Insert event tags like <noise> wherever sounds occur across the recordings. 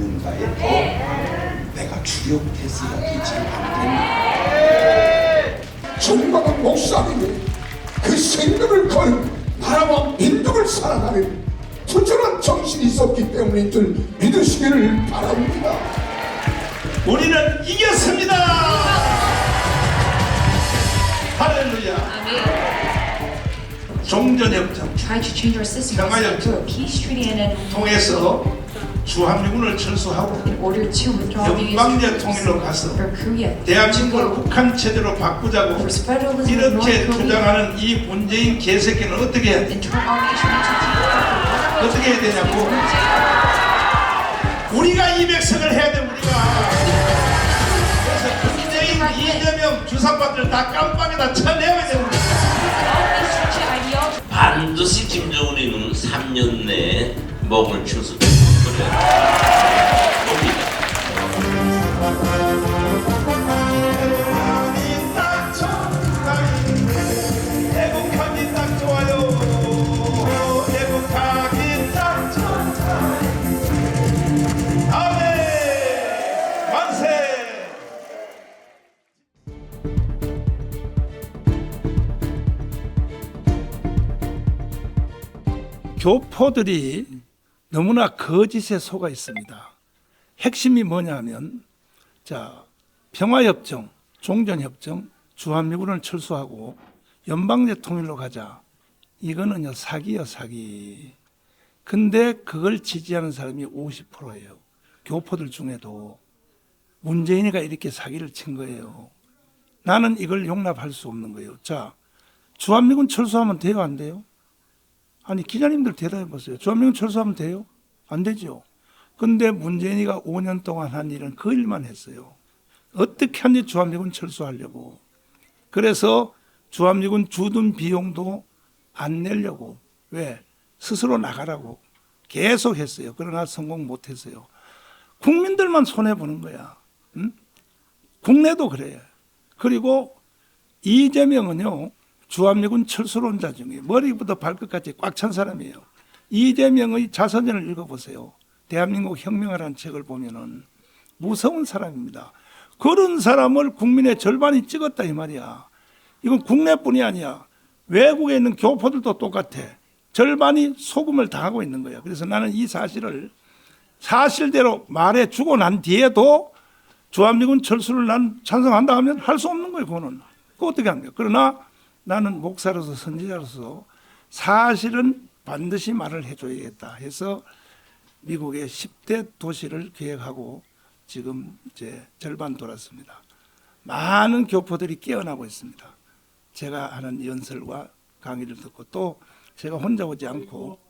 있는가에 내가 주력해서야 되지 않겠나 존경하는 목사님이 그 생명을 걸 나라와 민족을 사랑하는 투철한 정신이 있었기 때문인 줄 믿으시기를 바랍니다. 우리는 이겼습니다. 할렐루야. 종전협정 try to change our system 평화협정. 통해서 주한미군을 철수하고 연방제 통일로 가서 Korea 대한민국을 북한 체제로 바꾸자고 이렇게 주장하는 이 문재인 개새끼는 어떻게 해야 돼? 어떻게 해야 되냐고? 우리가 이 백성을 해야 돼 우리가. 그래서 문재인 이재명 주사파들 다 깜빵에다 쳐내야 돼 우리가. 반드시 김정은이는 3년 내에 몸을 추수 교포들이 너무나 거짓에 속아 있습니다. 핵심이 뭐냐면 자 평화협정, 종전협정, 주한미군을 철수하고 연방제 통일로 가자. 이거는요 사기요 사기. 근데 그걸 지지하는 사람이 50%예요. 교포들 중에도 문재인이가 이렇게 사기를 친 거예요. 나는 이걸 용납할 수 없는 거예요. 자, 주한미군 철수하면 돼요, 안 돼요? 아니 기자님들 대답해 보세요. 주한미군 철수하면 돼요? 안 되죠. 근데 문재인이가 5년 동안 한 일은 그 일만 했어요. 어떻게 하는지 주한미군 철수하려고. 그래서 주한미군 주둔 비용도 안 내려고. 왜? 스스로 나가라고. 계속 했어요. 그러나 성공 못 했어요. 국민들만 손해보는 거야. 응? 국내도 그래요. 그리고 이재명은요, 주한미군 철수론자 중에 머리부터 발끝까지 꽉 찬 사람이에요. 이재명의 자서전을 읽어보세요. 대한민국 혁명이라는 책을 보면은 무서운 사람입니다. 그런 사람을 국민의 절반이 찍었다 이 말이야. 이건 국내뿐이 아니야. 외국에 있는 교포들도 똑같아. 절반이 소금을 당하고 있는 거야. 그래서 나는 이 사실을 사실대로 말해 주고 난 뒤에도 주한미군 철수를 난 찬성한다 하면 할 수 없는 거예요. 그거는. 그거 어떻게 합니까? 그러나 나는 목사로서 선지자로서 사실은 반드시 말을 해줘야겠다 해서 미국의 10대 도시를 계획하고 지금 이제 절반 돌았습니다. 많은 교포들이 깨어나고 있습니다. 제가 하는 연설과 강의를 듣고 또 제가 혼자 오지 않고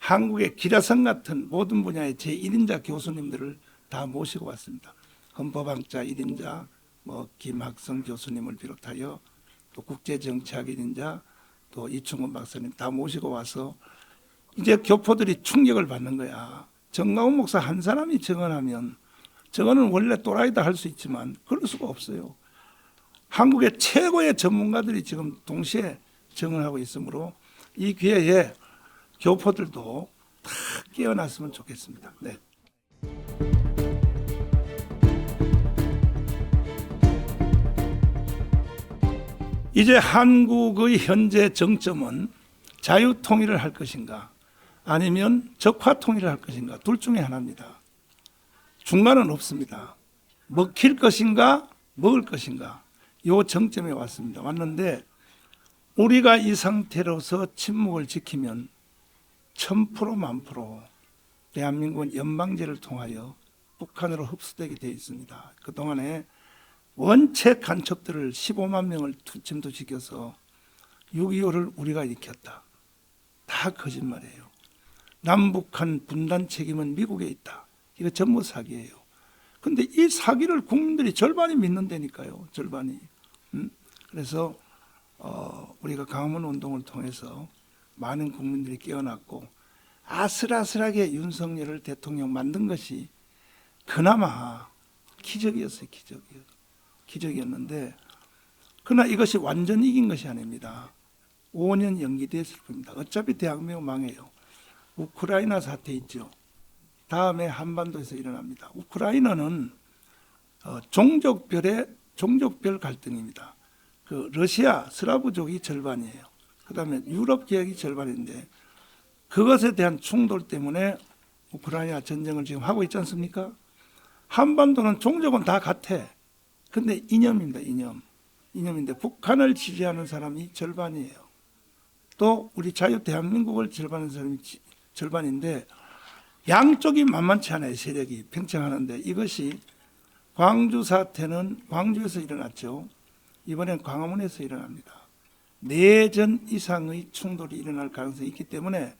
한국의 기라성 같은 모든 분야의 제 1인자 교수님들을 다 모시고 왔습니다. 헌법학자 1인자, 뭐 김학성 교수님을 비롯하여 또 국제정치학 1인자, 또 이충원 박사님 다 모시고 와서 이제 교포들이 충격을 받는 거야. 정가훈 목사 한 사람이 증언하면 저거는 원래 또라이다 할 수 있지만 그럴 수가 없어요. 한국의 최고의 전문가들이 지금 동시에 증언하고 있으므로 이 기회에 교포들도 다 깨어났으면 좋겠습니다. 네. 이제 한국의 현재 정점은 자유통일을 할 것인가 아니면 적화통일을 할 것인가 둘 중에 하나입니다. 중간은 없습니다. 먹힐 것인가 먹을 것인가 요 정점에 왔습니다. 왔는데 우리가 이 상태로서 침묵을 지키면 천프로 만프로 대한민국은 연방제를 통하여 북한으로 흡수되게 되어 있습니다. 그동안에 원체 간첩들을 15만 명을 침투시켜서 6.25를 우리가 일으켰다. 다 거짓말이에요. 남북한 분단 책임은 미국에 있다. 이거 전부 사기예요. 근데 이 사기를 국민들이 절반이 믿는다니까요. 절반이. 음? 그래서 어, 우리가 강화문 운동을 통해서 많은 국민들이 깨어났고 아슬아슬하게 윤석열을 대통령 만든 것이 그나마 기적이었어요. 기적이요. 기적이었는데 그러나 이것이 완전 이긴 것이 아닙니다. 5년 연기됐을 겁니다. 어차피 대한민국 망해요. 우크라이나 사태 있죠. 다음에 한반도에서 일어납니다. 우크라이나는 어, 종족별의 종족별 갈등입니다. 그 러시아 스라브족이 절반이에요. 그다음에 유럽 계획이 절반인데 그것에 대한 충돌 때문에 우크라이나 전쟁을 지금 하고 있지 않습니까? 한반도는 종족은 다 같아. 근데 이념입니다, 이념. 이념인데 북한을 지지하는 사람이 절반이에요. 또 우리 자유 대한민국을 절반하는 사람이 지- 절반인데 양쪽이 만만치 않아요, 세력이 팽창하는데 이것이 광주 사태는 광주에서 일어났죠. 이번엔 광화문에서 일어납니다. 내전 이상의 충돌이 일어날 가능성이 있기 때문에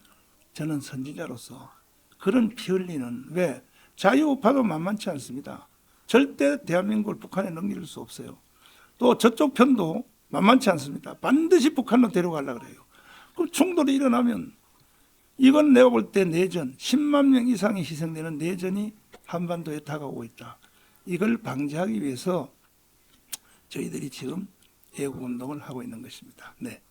저는 선지자로서 그런 피 흘리는 왜 자유우파도 만만치 않습니다. 절대 대한민국을 북한에 넘길 수 없어요. 또 저쪽 편도 만만치 않습니다. 반드시 북한로 데려가려고 그래요. 그럼 충돌이 일어나면 이건 내가 볼 때 내전 10만 명 이상이 희생되는 내전이 한반도에 다가오고 있다. 이걸 방지하기 위해서 저희들이 지금 애국 운동을 하고 있는 것입니다. 네.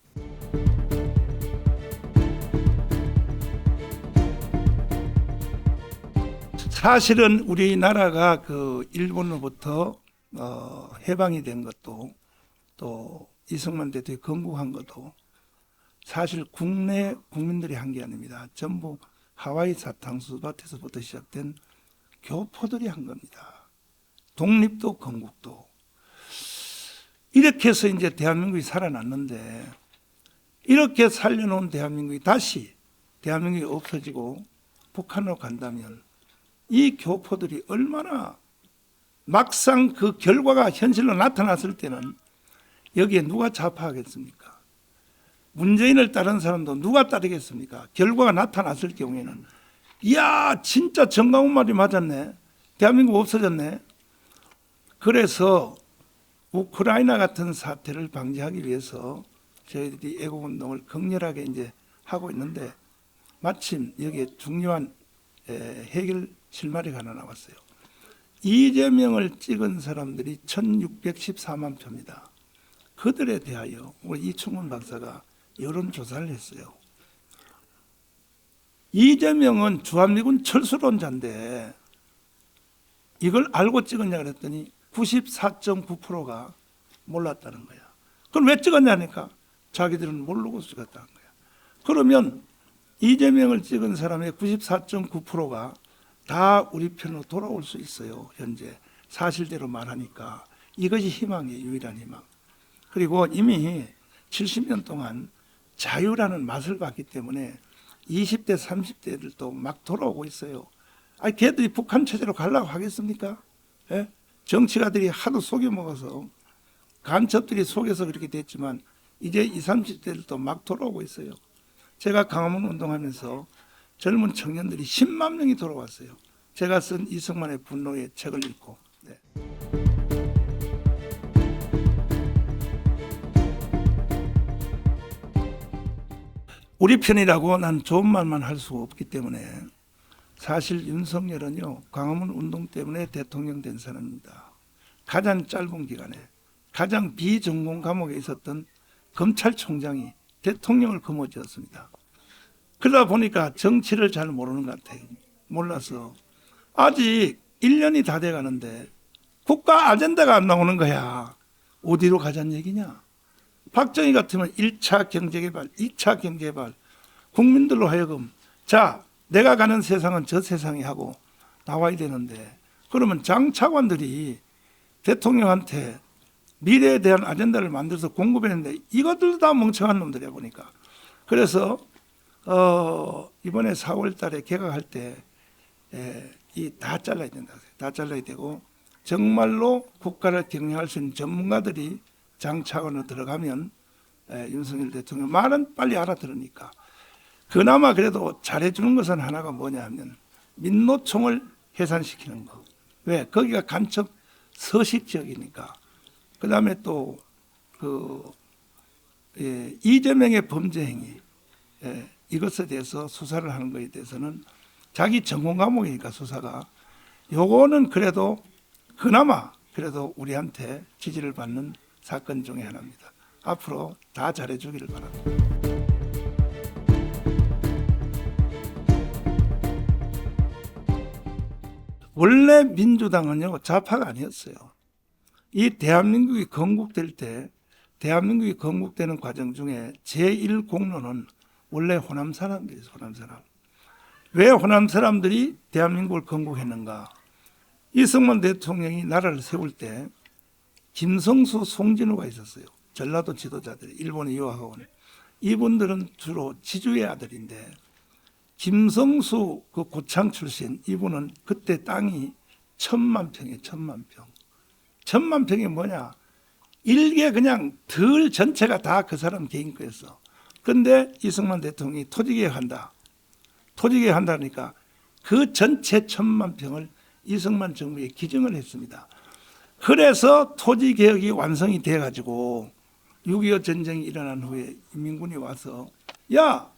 사실은 우리나라가 그 일본으로부터 어, 해방이 된 것도 또 이승만 대통령이 건국한 것도 사실 국내 국민들이 한 게 아닙니다. 전부 하와이 사탕수 밭에서부터 시작된 교포들이 한 겁니다. 독립도 건국도 이렇게 해서 이제 대한민국이 살아났는데 이렇게 살려놓은 대한민국이 다시 대한민국이 없어지고 북한으로 간다면 이 교포들이 얼마나 막상 그 결과가 현실로 나타났을 때는 여기에 누가 좌파하겠습니까? 문재인을 따르는 사람도 누가 따르겠습니까? 결과가 나타났을 경우에는 이야 진짜 정강훈 말이 맞았네. 대한민국 없어졌네. 그래서 우크라이나 같은 사태를 방지하기 위해서 저희들이 애국운동을 격렬하게 이제 하고 있는데 마침 여기에 중요한 에, 해결 실마리가 하나 나왔어요. 이재명을 찍은 사람들이 1614만 표입니다. 그들에 대하여 우리 이충훈 박사가 여론조사를 했어요. 이재명은 주한미군 철수론자인데 이걸 알고 찍었냐 그랬더니 94.9%가 몰랐다는 거야. 그럼 왜 찍었냐니까 자기들은 모르고 찍었다는 거야. 그러면 이재명을 찍은 사람의 94.9%가 다 우리 편으로 돌아올 수 있어요. 현재 사실대로 말하니까 이것이 희망이에요. 유일한 희망. 그리고 이미 70년 동안 자유라는 맛을 봤기 때문에 20대, 30대들도 막 돌아오고 있어요. 아니, 걔들이 북한 체제로 가려고 하겠습니까? 예? 정치가들이 하도 속여 먹어서 간첩들이 속여서 그렇게 됐지만 이제 20, 30대들도 막 돌아오고 있어요. 제가 강화문 운동하면서 젊은 청년들이 10만 명이 돌아왔어요. 제가 쓴 이승만의 분노의 책을 읽고. 네. 우리 편이라고 난 좋은 말만 할 수 없기 때문에 사실 윤석열은요 광화문 운동 때문에 대통령 된 사람입니다. 가장 짧은 기간에 가장 비전공 감옥에 있었던 검찰총장이 대통령을 거머쥐었습니다. 그러다 보니까 정치를 잘 모르는 것 같아요. 몰라서 아직 1년이 다 돼 가는데 국가 아젠다가 안 나오는 거야. 어디로 가자는 얘기냐? 박정희 같으면 1차 경제개발, 2차 경제개발, 국민들로 하여금 자, 내가 가는 세상은 저 세상이 하고 나와야 되는데 그러면 장차관들이 대통령한테 미래에 대한 아젠다를 만들어서 공급했는데 이것들도 다 멍청한 놈들이야 보니까 그래서 어, 이번에 4월 달에 개각할 때이다 잘라야 된다. 다 잘라야 되고 정말로 국가를 경영할 수 있는 전문가들이 장차관으로 들어가면 에, 윤석열 대통령 말은 빨리 알아들으니까 그나마 그래도 잘해주는 것은 하나가 뭐냐 하면 민노총을 해산시키는 거. 왜? 거기가 간첩 서식 지역이니까. 그 다음에 또, 그, 예, 이재명의 범죄 행위, 예, 이것에 대해서 수사를 하는 것에 대해서는 자기 전공 과목이니까 수사가 요거는 그래도 그나마 그래도 우리한테 지지를 받는 사건 중에 하나입니다. 앞으로 다 잘해주기를 바랍니다. 원래 민주당은요 좌파가 아니었어요. 이 대한민국이 건국될 때 대한민국이 건국되는 과정 중에 제1공로는 원래 호남 사람들이었어요. 호남 사람. 왜 호남 사람들이 대한민국을 건국했는가? 이승만 대통령이 나라를 세울 때 김성수, 송진우가 있었어요. 전라도 지도자들이 일본에 유학하고 온 이분들은 주로 지주의 아들인데 김성수 그 고창 출신 이분은 그때 땅이 천만 평에 천만 평. 천만 평이 뭐냐? 일개 그냥 들 전체가 다 그 사람 개인 거였어. 근데 이승만 대통령이 토지개혁한다. 토지개혁한다니까 그 전체 천만 평을 이승만 정부에 기증을 했습니다. 그래서 토지개혁이 완성이 돼가지고 6.25 전쟁이 일어난 후에 인민군이 와서 야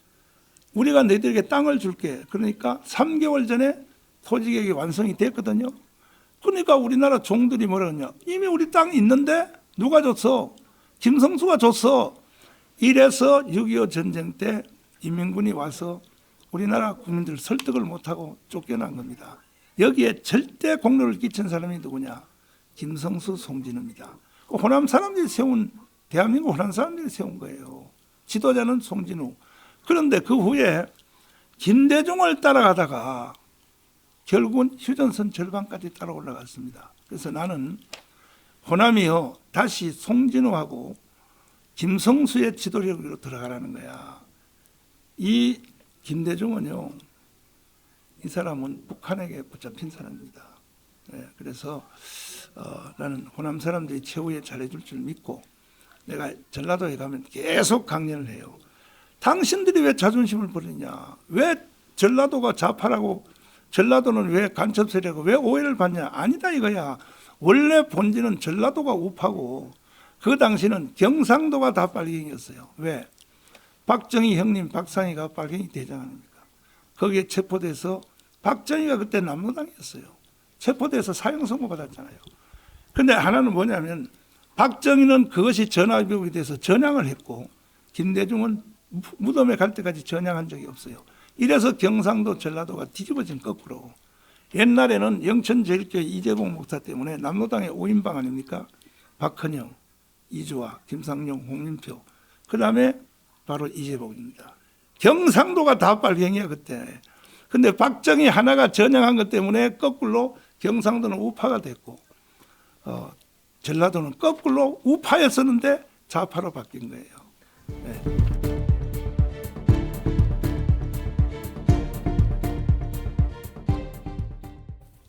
우리가 너희들에게 땅을 줄게. 그러니까 3개월 전에 토지개혁이 완성이 됐거든요. 그러니까 우리나라 종들이 뭐라 그러냐. 이미 우리 땅이 있는데 누가 줬어? 김성수가 줬어. 이래서 6.25 전쟁 때 인민군이 와서 우리나라 국민들 설득을 못하고 쫓겨난 겁니다. 여기에 절대 공로를 끼친 사람이 누구냐? 김성수, 송진우입니다. 그 호남 사람들이 세운 대한민국 호남 사람들이 세운 거예요. 지도자는 송진우. 그런데 그 후에 김대중을 따라가다가 결국은 휴전선 절반까지 따라 올라갔습니다. 그래서 나는 호남이요 다시 송진우하고 김성수의 지도력으로 들어가라는 거야. 이 김대중은요 이 사람은 북한에게 붙잡힌 사람입니다. 네, 그래서 어, 나는 호남 사람들이 최후에 잘해줄 줄 믿고 내가 전라도에 가면 계속 강연을 해요. 당신들이 왜 자존심을 버리냐? 왜 전라도가 좌파라고 전라도는 왜 간첩 세력고 왜 오해를 받냐? 아니다 이거야. 원래 본질은 전라도가 우파고 그 당시는 경상도가 다 빨갱이였어요. 왜? 박정희 형님 박상희가 빨갱이 대장 아닙니까? 거기에 체포돼서 박정희가 그때 남로당이었어요. 체포돼서 사형 선고 받았잖아요. 근데 하나는 뭐냐면 박정희는 그것이 전화위복이 돼서 전향을 했고 김대중은 무덤에 갈 때까지 전향한 적이 없어요. 이래서 경상도 전라도가 뒤집어진 거꾸로 옛날에는 영천제일교회 이재봉 목사 때문에 남로당의 5인방 아닙니까? 박헌영, 이주화, 김상용, 홍민표 그 다음에 바로 이재봉입니다. 경상도가 다 빨갱이야 그때. 근데 박정희 하나가 전향한 것 때문에 거꾸로 경상도는 우파가 됐고 어, 전라도는 거꾸로 우파였었는데 좌파로 바뀐 거예요. 네.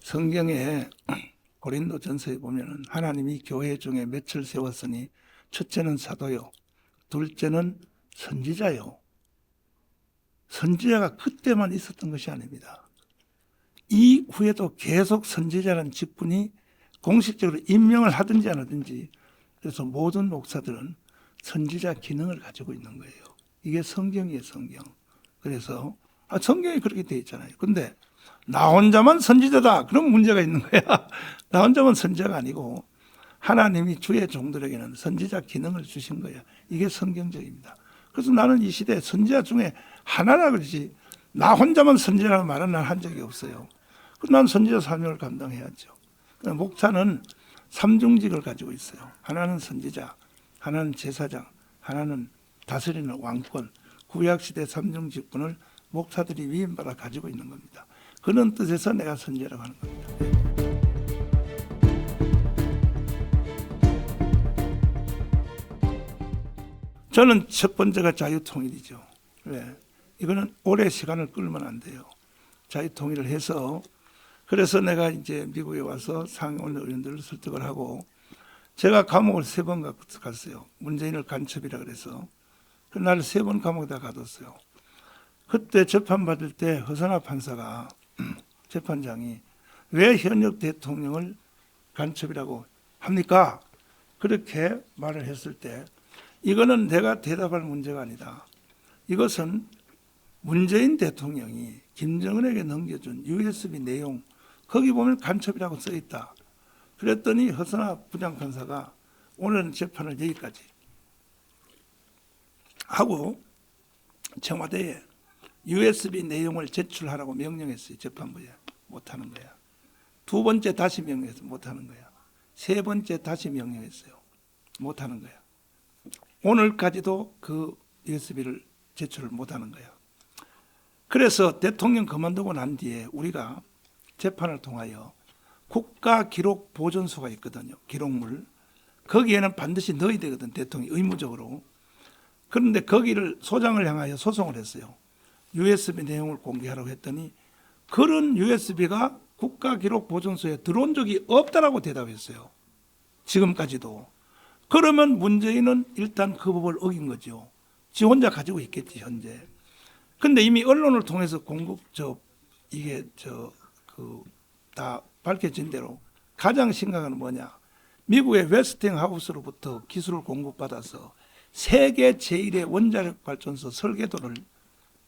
성경에 고린도 전서에 보면은 하나님이 교회 중에 몇을 세웠으니 첫째는 사도요, 둘째는 선지자요. 선지자가 그때만 있었던 것이 아닙니다. 이 후에도 계속 선지자라는 직분이 공식적으로 임명을 하든지 안 하든지 그래서 모든 목사들은 선지자 기능을 가지고 있는 거예요. 이게 성경이에요, 성경. 그래서 아, 성경이 그렇게 돼 있잖아요. 근데 나 혼자만 선지자다. 그럼 문제가 있는 거야. <laughs> 나 혼자만 선지자가 아니고 하나님이 주의 종들에게는 선지자 기능을 주신 거야. 이게 성경적입니다. 그래서 나는 이 시대 선지자 중에 하나라 그러지 나 혼자만 선지자라는 말은 난 한 적이 없어요. 그럼 난 선지자 사명을 감당해야죠. 그러니까 목사는 삼중직을 가지고 있어요. 하나는 선지자, 하나는 제사장, 하나는 다스리는 왕권, 구약시대 삼중직분을 목사들이 위임받아 가지고 있는 겁니다. 그런 뜻에서 내가 선지자라고 하는 겁니다. 저는 첫 번째가 자유통일이죠. 왜? 이거는 오래 시간을 끌면 안 돼요. 자유통일을 해서 그래서 내가 이제 미국에 와서 상원 의원들을 설득을 하고 제가 감옥을 세 번 갔어요. 문재인을 간첩이라 그래서 그날 세 번 감옥에다 가뒀어요. 그때 재판 받을 때 허선아 판사가 <clears throat> 재판장이 왜 현역 대통령을 간첩이라고 합니까? 그렇게 말을 했을 때 이거는 내가 대답할 문제가 아니다. 이것은 문재인 대통령이 김정은에게 넘겨준 USB 내용 거기 보면 간첩이라고 써 있다. 그랬더니 허선아 부장판사가 오늘 재판을 여기까지 하고 청와대에 USB 내용을 제출하라고 명령했어요. 재판부에 못하는 거야. 두 번째 다시 명령해서 못하는 거야. 세 번째 다시 명령했어요. 못하는 거야. 오늘까지도 그 USB를 제출을 못하는 거야. 그래서 대통령 그만두고 난 뒤에 우리가 재판을 통하여 국가 기록 보존소가 있거든요. 기록물. 거기에는 반드시 넣어야 되거든. 대통령이 의무적으로. 그런데 거기를 소장을 향하여 소송을 했어요. USB 내용을 공개하라고 했더니 그런 USB가 국가 기록 보존소에 들어온 적이 없다라고 대답했어요. 지금까지도. 그러면 문재인은 일단 그 법을 어긴 거죠. 지 혼자 가지고 있겠지 현재. 근데 이미 언론을 통해서 공급 저 이게 저 그 다 밝혀진 대로 가장 심각한 건 뭐냐? 미국의 웨스팅하우스로부터 기술을 공급받아서 세계 제1의 원자력 발전소 설계도를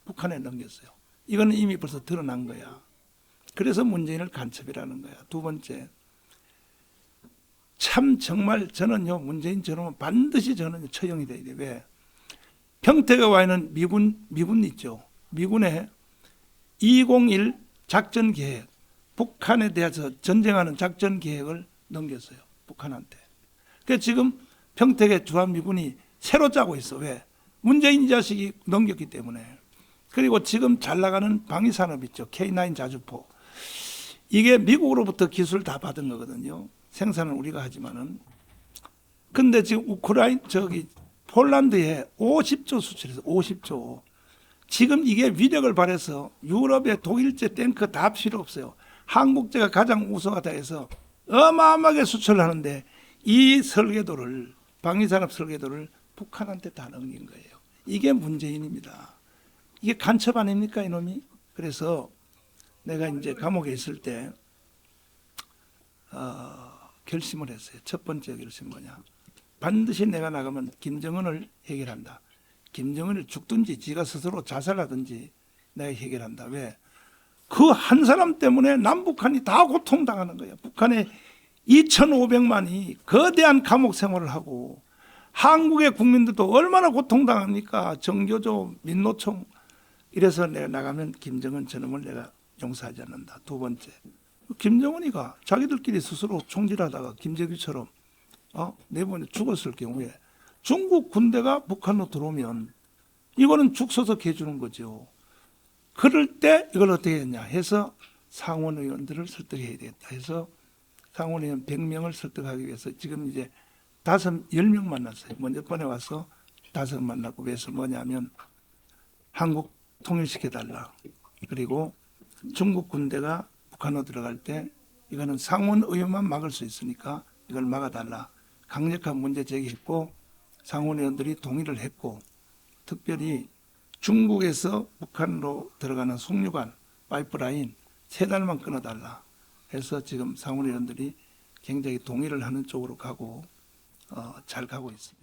북한에 넘겼어요. 이거는 이미 벌써 드러난 거야. 그래서 문재인을 간첩이라는 거야. 두 번째, 참 정말 저는요 문재인 저놈은 반드시 저는 처형이 돼야 돼. 왜? 평택에 와 있는 미군 미군 있죠. 미군의 201 작전 계획, 북한에 대해서 전쟁하는 작전 계획을 넘겼어요. 북한한테. 그 지금 평택에 주한 미군이 새로 짜고 있어. 왜? 문재인 이 자식이 넘겼기 때문에. 그리고 지금 잘 나가는 방위산업 있죠. K9 자주포. 이게 미국으로부터 기술 다 받은 거거든요. 생산은 우리가 하지만은. 근데 지금 우크라인 저기 폴란드에 50조 수출해서 50조. 지금 이게 위력을 발해서 유럽의 독일제 탱크 다 필요 없어요. 한국제가 가장 우수하다 해서 어마어마하게 수출하는데 이 설계도를 방위산업 설계도를 북한한테 다 넘긴 거예요. 이게 문재인입니다. 이게 간첩 아닙니까 이놈이? 그래서 내가 이제 감옥에 있을 때 어, 결심을 했어요. 첫 번째 결심 뭐냐? 반드시 내가 나가면 김정은을 해결한다. 김정은이 죽든지 지가 스스로 자살하든지 내가 해결한다. 왜? 그 한 사람 때문에 남북한이 다 고통당하는 거예요. 북한에 2,500만이 거대한 감옥 생활을 하고 한국의 국민들도 얼마나 고통당합니까? 정교조, 민노총. 이래서 내가 나가면 김정은 저놈을 내가 용서하지 않는다. 두 번째. 김정은이가 자기들끼리 스스로 총질하다가 김재규처럼 어? 내번에 죽었을 경우에 중국 군대가 북한으로 들어오면 이거는 죽서서 해주는 거죠. 그럴 때 이걸 어떻게 했냐 해서 상원 의원들을 설득해야 되겠다 해서 상원 의원 100명을 설득하기 위해서 지금 이제 다섯, 열 명 만났어요. 먼저 번에 와서 다섯 만났고 왜서 뭐냐면 한국 통일시켜달라. 그리고 중국 군대가 북한으로 들어갈 때 이거는 상원 의원만 막을 수 있으니까 이걸 막아달라. 강력한 문제 제기했고 상원 의원들이 동의를 했고 특별히 중국에서 북한으로 들어가는 송유관 파이프라인 세 달만 끊어달라 해서 지금 상원 의원들이 굉장히 동의를 하는 쪽으로 가고 어, 잘 가고 있습니다.